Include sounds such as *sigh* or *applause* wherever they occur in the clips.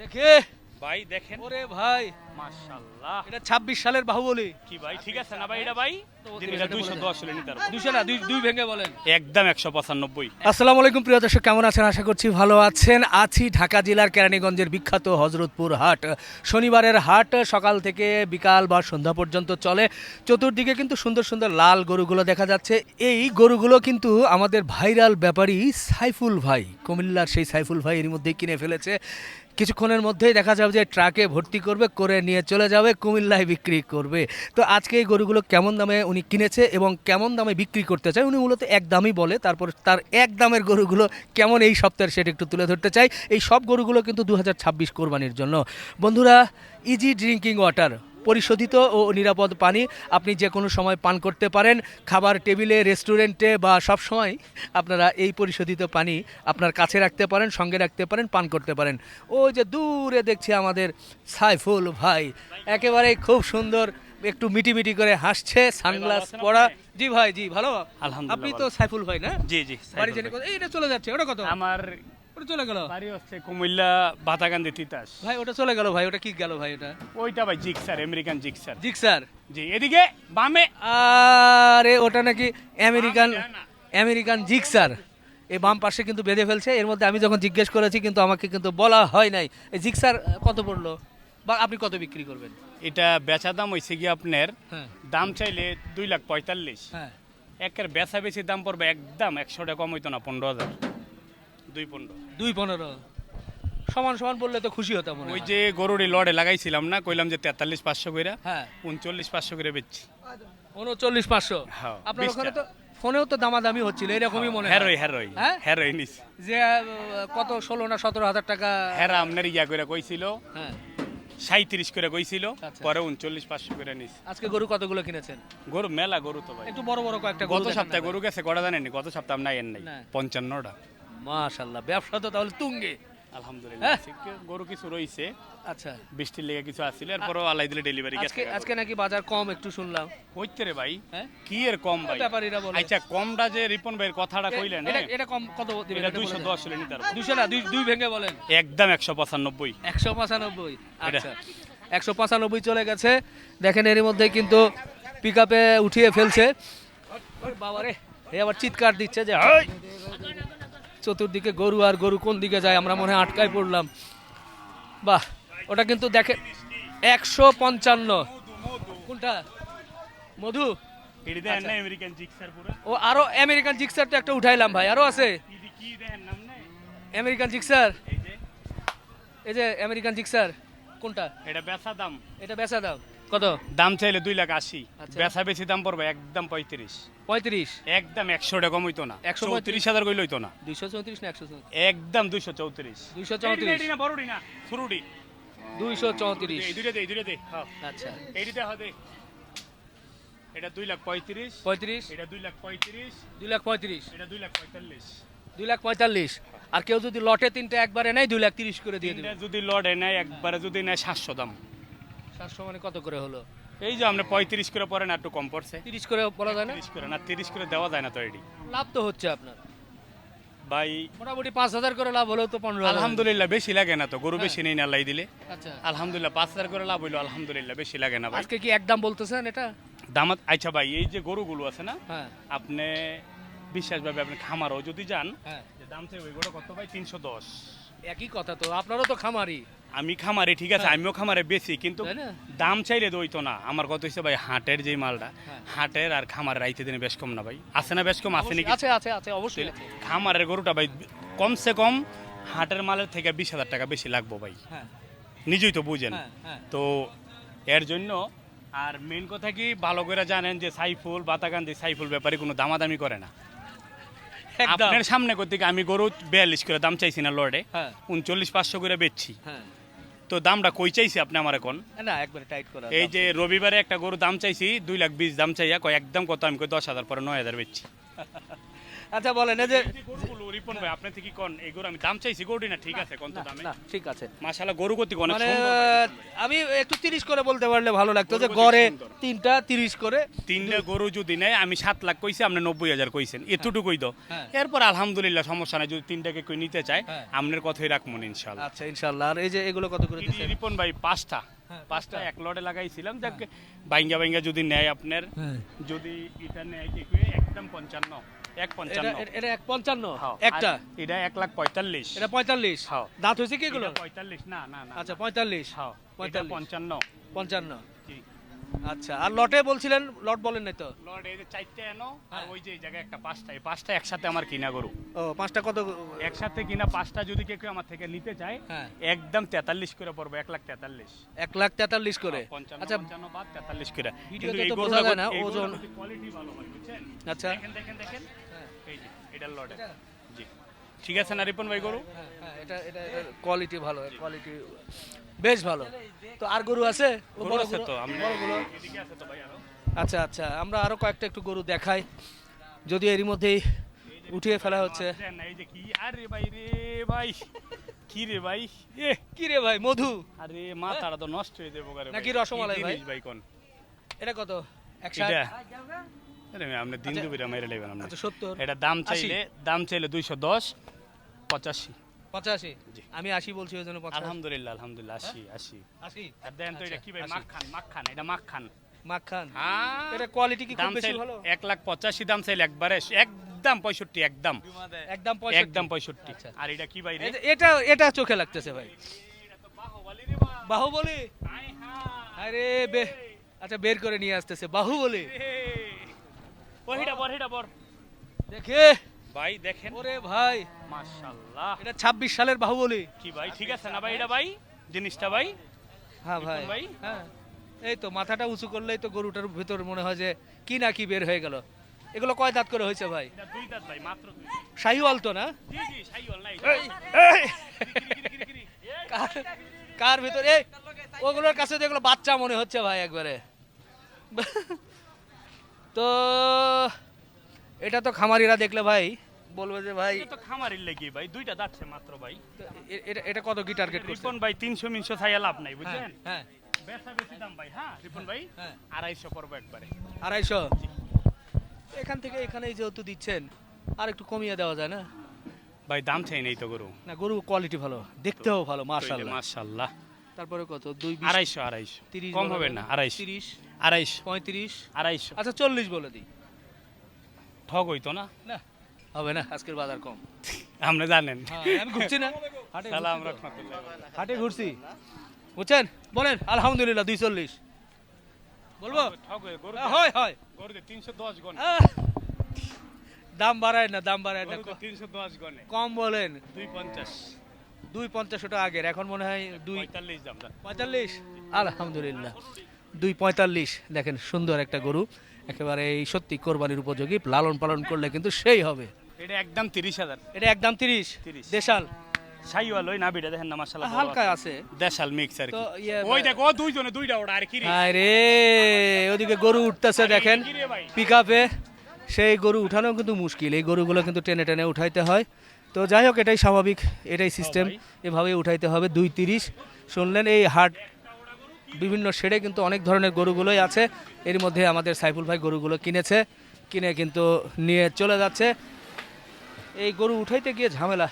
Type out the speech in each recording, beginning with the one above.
দেখে। ভাই দেখেন। ওরে ভাই। মাশাআল্লাহ। এটা ছাব্বিশ সালের বাহুবলী। কি ভাই ঠিক আছে না ভাই? এটা ভাই? এটা হলে নিতে পারব। না দুই দুই ভেঙে বলেন। একদম একশো পঁচানব্বই। আসসালামু আলাইকুম প্রিয় দর্শক কেমন আছেন? আশা করছি ভালো আছেন। আছি ঢাকা জেলার কেরানীগঞ্জের বিখ্যাত হজরতপুর হাট। শনিবারের হাট সকাল থেকে বিকাল বা সন্ধ্যা পর্যন্ত চলে। চতুর্দিকে কিন্তু সুন্দর সুন্দর লাল গরুগুলো দেখা যাচ্ছে। এই গরুগুলো কিন্তু আমাদের ভাইরাল ব্যাপারী সাইফুল ভাই। কুমিল্লার সেই সাইফুল ভাই এর মধ্যেই কিনে ফেলেছে। কিছুক্ষণের মধ্যেই দেখা যাবে যে ট্রাকে ভর্তি করবে, করে নিয়ে চলে যাবে, কুমিল্লায় বিক্রি করবে। তো আজকে এই গরুগুলো কেমন দামে উনি কিনেছে এবং কেমন দামে বিক্রি করতে চায়? উনি মূলত এক দামই বলে, তারপর তার এক দামের গরুগুলো কেমন এই সপ্তাহের সেটা একটু তুলে ধরতে চাই। এই সব গরুগুলো কিন্তু দু হাজার ছাব্বিশ কোরবানির জন্য। বন্ধুরা ইজি ড্রিঙ্কিং ওয়াটার পরিশোধিত ও নিরাপদ পানি আপনি যে কোনো সময় পান করতে পারেন। খাবার টেবিলে রেস্টুরেন্টে বা সব সময় আপনারা এই পরিশোধিত পানি আপনার কাছে রাখতে পারেন সঙ্গে রাখতে পারেন পান করতে পারেন। ওই যে দূরে দেখছি আমাদের সাইফুল ভাই একেবারে খুব সুন্দর একটু মিটি মিটি করে হাসছে সানগ্লাস পরা। জি ভাই জি ভালো? আলহামদুলিল্লাহ আপনি তো সাইফুল ভাই না? জি জি বাড়ি জানি এইটা চলে যাচ্ছে ওটা কত? আমার ওটা চলে গেল। বাড়ি হচ্ছে কুমিল্লা তিতাস। ভাই ওটা চলে গেল ভাই ওটা কি গেল ভাই ওটা? ওইটা ভাই জিক্সার আমেরিকান জিক্সার। জি এদিকে বামে। আরে ওটা নাকি আমেরিকান। American Gixxer. এই বাম পাশে কিন্তু বেঁধে ফেলছে। এর মধ্যে আমি যখন জিজ্ঞেস করেছি কিন্তু আমাকে কিন্তু বলা হয় নাই। এই জিক্সার কত পড়ল? বা আপনি কত বিক্রি করবেন? এটা বেচা দাম হয়েছে কি আপনার হ্যাঁ। দাম চাইলে দুই লাখ পঁয়তাল্লিশ। হ্যাঁ। একের বেচা বেশি দাম পড়বে একদম একশো টাকা কম হইতো না পনেরো হাজার। দুই পনেরো। দুই পনেরো। সমান সমান বললে তো খুশি হতাম ওই যে গরুরি লড়ে লাগাইছিলাম না কইলাম যে তেতাল্লিশ পাঁচশো করে হ্যাঁ। উনচল্লিশ পাঁচশো করে বেচছি। উনচল্লিশ পাঁচশো? হ্যাঁ, আপনার ওখানে তো ফোনেও তো দামাদামি হচ্ছিল এরকমই মনে হ্যারোই হ্যারোই হ্যাঁ? নিস যে কত ষোলো না সতেরো হাজার টাকা? হ্যারা আপনার ইয়া করে কইছিল। হ্যাঁ। সাঁত্রিশ করে কইছিল আচ্ছা। পরে উনচল্লিশ পাঁচশো করে নিস আজকে গরু কতগুলো কিনেছেন? গরু মেলা গরু তো ভাই। একটু বড় বড় কয়েকটা গত সপ্তাহে গরু গেছে কটা জানেননি? গত সপ্তাহে নাই এর নাই পঞ্চান্নটা। মাশাল্লাহ ব্যবসা তো তাহলে তুঙ্গে। আলহামদুলিল্লাহ হ্যাঁ? গরু কিছু রইছে। আচ্ছা। বৃষ্টির লেগে কিছু আসছিল এরপরও দিলে ডেলিভারি আজকে আজকে নাকি বাজার কম একটু শুনলাম। হইতে রে ভাই হ্যাঁ? কি এর কম ভাই? ব্যাপারীরা বলে। আচ্ছা কমটা যে রিপন ভাইয়ের কথাটা কইলেন এটা হ্যাঁ? এটা কম কত দিবেন? এটা হলে নিতে পারব। না দুই দুই ভেঙে বলেন। একদম একশো পঁচানব্বই। একশো পঁচানব্বই এটা। আচ্ছা। একশো পঁচানব্বই চলে গেছে। দেখেন এর মধ্যে কিন্তু পিক আপে উঠিয়ে ফেলছে। এ আবার চিৎকার দিচ্ছে যে "হাই!" চতুর্দিকে গরু আর গরু কোন দিকে যায়? আমরা মনে হয় আটকায় পড়লাম। বাহ ওটা কিন্তু দেখে একশো পঞ্চান্ন। কোনটা? মধু? জিক্সার ও আরও আমেরিকান জিক্সার তো একটা উঠাইলাম ভাই। আরও আছে? আমেরিকান জিক্সার এই যে। আমেরিকান জিক্সার কোনটা? এটা বেচা দাম। এটা বেচা দাও কত? দাম চাইলে দুই লাখ আশি। আচ্ছা। বেচা বেশি দাম পড়বে একদম পঁয়ত্রিশ। পঁয়ত্রিশ? একদম একশো টাকা কম হইতো না 135 চৌত্রিশ হাজার কইলে হইতো না। দুইশো চৌত্রিশ না একশো চৌত্রিশ? একদম দুইশো চৌত্রিশ। দুইশো চৌত্রিশ। না বড়ডি না শুরুডি দুইশো চৌত্রিশ। দুইটা দে এই দুইটা দে হ্যাঁ। আচ্ছা। এই দুইটা হবে এটা দুই লাখ পঁয়ত্রিশ। পঁয়ত্রিশ? এটা দুই লাখ পঁয়ত্রিশ। দুই লাখ পঁয়ত্রিশ? এটা দুই লাখ পঁয়তাল্লিশ। দুই লাখ পঁয়তাল্লিশ। আর কেউ যদি লটে তিনটে একবারে নেয় দুই লাখ তিরিশ করে দিয়ে দেবে। যদি লটে নেয় একবারে যদি নেয় সাতশো দাম। সাতশো মানে কত করে হলো? এই যে আমরা পঁয়ত্রিশ করে পরে না একটু কম পড়ছে। তিরিশ করে বলা যায় না? তিরিশ করে না তিরিশ করে দেওয়া যায় না তো এটি লাভ তো হচ্ছে আপনার। ভাই মোটামুটি পাঁচ হাজার করে লাভ হলেও তো পনেরো আলহামদুলিল্লাহ বেশি লাগে না তো গরু বেশি নেই না আল্লাহ দিলে। আচ্ছা। আলহামদুলিল্লাহ পাঁচ হাজার করে লাভ হইল আলহামদুলিল্লাহ বেশি লাগে না ভাই। আজকে কি একদম বলতেছেন এটা? দামাত আচ্ছা ভাই এই যে গরুগুলো আছে না হ্যাঁ। আপনি বিশ্বাসভাবে আপনি খামারও যদি যান হ্যাঁ। যে দাম চাই ওই গরু কত ভাই? তিনশো দশ। একই কথা তো আপনারও তো খামারি আমি খামারে ঠিক আছে আমিও খামারে বেশি কিন্তু দাম চাইলে তো হইতো না। আমার কত হচ্ছে ভাই হাটের যে মালটা হ্যাঁ। হাটের আর খামারের রাইতে দিনে বেশ কম না ভাই। আছে না বেশ কম? আছে নাকি? আছে আছে আছে অবশ্যই খামারের গরুটা ভাই কমসে কম হাটের মালের থেকে বিশ হাজার টাকা বেশি লাগবো ভাই। হ্যাঁ। নিজেই তো বুঝেন। হ্যাঁ হ্যাঁ। তো এর জন্য আর মেন কথা কি ভালো করে জানেন যে সাইফুল বাতাকান্দি সাইফুল ব্যাপারে কোনো দামাদামি করে না। আপনার সামনে করতে আমি গরু বিয়াল্লিশ করে দাম চাইছি না হ্যাঁ। উনচল্লিশ পাঁচশো করে বেচছি। হ্যাঁ। তো দামটা কই চাইছি আপনি আমার এখন? না একবারে টাইট করা এই যে রবিবারে একটা গরু দাম চাইছি দুই লাখ বিশ দাম চাইয়া কয় একদম কত? আমি কই দশ হাজার পরে নয় হাজার বেচছি। *laughs* আচ্ছা বলেন এই যে রিপন ভাই আপনি থেকে কোন এই গরু আমি দাম চাইছি গরুটি না ঠিক আছে কোন তো দামে? না ঠিক আছে। মাশাআল্লাহ গরু গতি অনেক মানে সুন্দর আমি একটু তিরিশ করে বলতে পারলে ভালো লাগতো যে গরু গড়ে তিনটা তিরিশ করে তিনটা গরু যদি নেয় আমি সাত লাখ কইছি আপনি নব্বই হাজার কইছেন এতটুকুই তো। হ্যাঁ। এরপর আলহামদুলিল্লাহ সমস্যা নাই যদি তিনটাকে কই নিতে চায় হ্যাঁ। আপনার কথাই রাখব ইনশাল্লাহ আচ্ছা ইনশাল্লাহ আর এই যে এগুলো কত করে দিচ্ছেন? রিপন ভাই পাঁচটা। হ্যাঁ, পাঁচটা। এক লটে লাগাইছিলাম যাক বাইঙ্গা বাইঙ্গা যদি নেয় আপনার হ্যাঁ। যদি এটা নেয় কি কই একদম পঞ্চান্ন। এক পঞ্চান্ন। এটা- এটা এক পঞ্চান্ন। হ্যাঁ, একটা? এটা এক লাখ পঁয়তাল্লিশ। এটা পঁয়তাল্লিশ। হ্যাঁ। দাঁত হয়েছে কি এগুলো? পঁয়তাল্লিশ না না না আচ্ছা পঁয়তাল্লিশ। হ্যাঁ পঁয়তাল্লিশ। পঞ্চান্ন। পঞ্চান্ন। আচ্ছা আর লটে বলছিলেন লট বলেন নাই তো? লর্ড এই যে চারটে এনো আর হ্যাঁ। ওই যে এই জায়গায় একটা পাঁচটা এই পাঁচটা একসাথে আমার কিনা গরু। ও পাঁচটা কত? একসাথে কিনা পাঁচটা যদি কেউ আমার থেকে নিতে চায় হ্যাঁ। একদম তেতাল্লিশ করে পড়বে এক লাখ তেতাল্লিশ। এক লাখ তেতাল্লিশ করে? পঞ্চান্ন আচ্ছা পঞ্চান্ন বাদ তেতাল্লিশ করে। ভিডিওতে তো বোঝা যায় না, ওজন। কোয়ালিটি ভালো হয় বুঝছেন? আচ্ছা। দেখেন দেখেন দেখেন। এই লটে জি। ঠিক আছে না রিপন ভাই গরু? হ্যাঁ, হ্যাঁ, এটা এটা কোয়ালিটি ভালো কোয়ালিটি বেশ ভালো। তো আর গরু আছে? বড় আছে তো আচ্ছা আচ্ছা আমরা আরও কয়েকটা একটু গরু দেখাই। যদি এরই মধ্যেই উঠিয়ে ফেলা হচ্ছে। এই যে কি? আরে ভাই রে ভাই। কি রে ভাই? এ। কি রে ভাই মধু? আরে মাথাটা তো নষ্ট হয়ে যাবে গারে নাকি রসমালাই ভাই? ভাই কোন? এটা কত? একশো এটা। আরে ভাই, আপনি দিন দুবিরা মেরে নেবেন আপনি। আচ্ছা সত্তর। এটা দাম চাইলে দাম চাইলে দুইশো দশ পঁচাশি। পঁচাশি? আমি আশি বলছি ওই জন্য আলহামদুলিল্লাহ আলহামদুলিল্লাহ আশি আশি। আশি? আর দেন তো এটা কি ভাই মাখান মাখান এটা মাখান মাখান হ্যাঁ। এটা কোয়ালিটি কি খুব বেশি ভালো? এক লাখ পঁচাশি দাম চাইলে একবারে একদম পঁয়ষট্টি একদম। একদম একদম পঁয়ষট্টি। আচ্ছা। আর এটা কি ভাই এটা- এটা এটা চোখে লাগতেছে ভাই। বাহুবলি আরে বে আচ্ছা বের করে নিয়ে আসতেছে। বাহুবলি? বহিটা বর হিটা বর দেখে। ভাই দেখেন। ওরে ভাই। মাশাআল্লাহ। এটা 26 সালের বাহুবলি। কি ভাই ঠিক আছে না ভাই? এটা ভাই? জিনিসটা ভাই? হ্যাঁ ভাই। ভাই? হ্যাঁ। এই তো মাথাটা উঁচু করলেই তো গরুটার ভিতর মনে হয় যে কি না কি বের হয়ে গেল। এগুলো কয় দাঁত করে হয়েছে ভাই? দুই দাঁত ভাই মাত্র দুই শাহিওয়াল তো না? জি জি সাইওয়াল নাই। কার- কার ভিতরে? ওগুলোর কাছে তো এগুলো বাচ্চা মনে হচ্ছে ভাই একবারে। তো এটা তো খামারিরা দেখলে ভাই বলবে যে ভাই এটা তো খামারির লেগে ভাই দুইটা দাঁতছে মাত্র ভাই। এটা এটা কত কি টার্গেট করছে? রিপন ভাই তিনশো মিনশো ছাইয়া লাভ নাই বুঝছেন? হ্যাঁ বেচা বেশি দাম ভাই হ্যাঁ রিপন ভাই? হ্যাঁ। আড়াইশো পড়ব একবারে। আড়াইশো? এখান থেকে এখানে যেহেতু দিচ্ছেন আর একটু কমিয়ে দেওয়া যায় না? ভাই দাম চাই নেই তো গরু। না গরু কোয়ালিটি ভালো দেখতেও ভালো মার্শাল্লাহ মাশাল্লাহ তারপরে কত? দুই আড়াইশো আড়াইশো। তিরিশ কম হবে না আড়াইশো। তিরিশ? আড়াইশো। পঁয়ত্রিশ? আড়াইশো। আচ্ছা চল্লিশ বলে দিই। ঠগ হইতো না? না হবে না আজকের বাজার কম। আপনি জানেন। হ্যাঁ, আমি ঘুরছি না। হাটে সালাম ঘুরছি রহমতুল্লাহ। হাটে ঘুরছি। বুঝছেন? বলেন আলহামদুলিল্লাহ দুই চল্লিশ। বলব? হয়ে হয় তিনশো দশ আহ, দাম বাড়ায় না দাম বাড়ায় না। তিনশো দশ গনে। কম বলেন। দুই পঞ্চাশ। দুই পঞ্চাশ ওটা আগের এখন মনে হয় দুই পঁয়তাল্লিশ দাম দাম। পঁয়তাল্লিশ? আলহামদুলিল্লাহ। দুই পঁয়তাল্লিশ দেখেন সুন্দর একটা গরু। একেবারে এই সত্যি কোরবানির উপযোগী লালন পালন করলে কিন্তু সেই হবে। এটা একদম তিরিশ হাজার। এটা একদম তিরিশ? 30 দেশাল? সাইওয়াল ওই নাবিটা দেখেন না মাশাআল্লাহ। হালকা আছে। আছে দেশাল মিক্স আর কি। ইয়ে ওই দেখো দুইজনে দুইটা ওটা আর কি রে? ওদিকে গরু উঠতেছে দেখেন। কি রে ভাই? পিক সেই গরু উঠানো কিন্তু মুশকিল। এই গরুগুলো কিন্তু টেনে টেনে উঠাইতে হয়। তো যাই হোক এটাই স্বাভাবিক এটাই সিস্টেম এভাবে উঠাইতে হবে। দুই তিরিশ। শুনলেন এই হাট বিভিন্ন শেডে কিন্তু অনেক ধরনের গরুগুলোই আছে। এর মধ্যে আমাদের সাইফুল ভাই গরুগুলো কিনেছে কিনে কিন্তু নিয়ে চলে যাচ্ছে। এই গরু উঠাইতে গিয়ে ঝামেলা।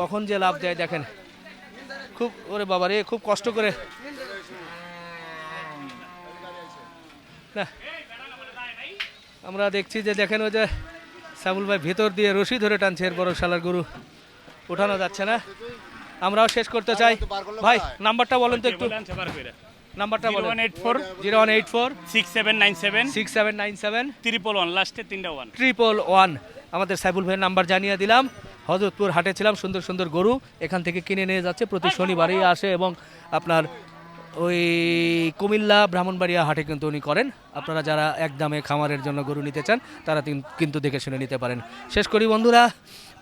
কখন যে লাভ দেয় দেখেন। খুব ওরে বাবা রে খুব কষ্ট করে। না আমরা দেখছি যে দেখেন ওই যে সাবুল ভাই ভেতর দিয়ে রশি ধরে টানছে এর বড় শালার গরু। ওঠানো যাচ্ছে না। আমরাও শেষ করতে চাই। ভাই নাম্বারটা বলেন তো একটু। নাম্বারটা বলেন। 0184 zero one eight four 6797 six seven nine seven triple one লাস্টে তিনটা ওয়ান ট্রিপল ওয়ান আমাদের সাইবুল ভাইয়ের নাম্বার জানিয়ে দিলাম। হজরতপুর হাটে ছিলাম সুন্দর সুন্দর গরু। এখান থেকে কিনে নিয়ে যাচ্ছে। প্রতি শনিবারই আসে এবং আপনার ওই কুমিল্লা ব্রাহ্মণবাড়িয়া হাটে কিন্তু উনি করেন। আপনারা যারা একদমে খামারের জন্য গরু নিতে চান, তারা কিন্তু দেখে শুনে নিতে পারেন। শেষ করি বন্ধুরা,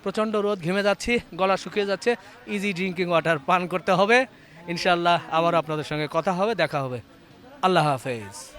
প্রচণ্ড রোদ ঘেমে যাচ্ছি, গলা শুকিয়ে যাচ্ছে ইজি ড্রিঙ্কিং ওয়াটার পান করতে হবে। ইনশাল্লাহ আবার আপনাদের সঙ্গে কথা হবে, দেখা হবে। আল্লাহ হাফেজ।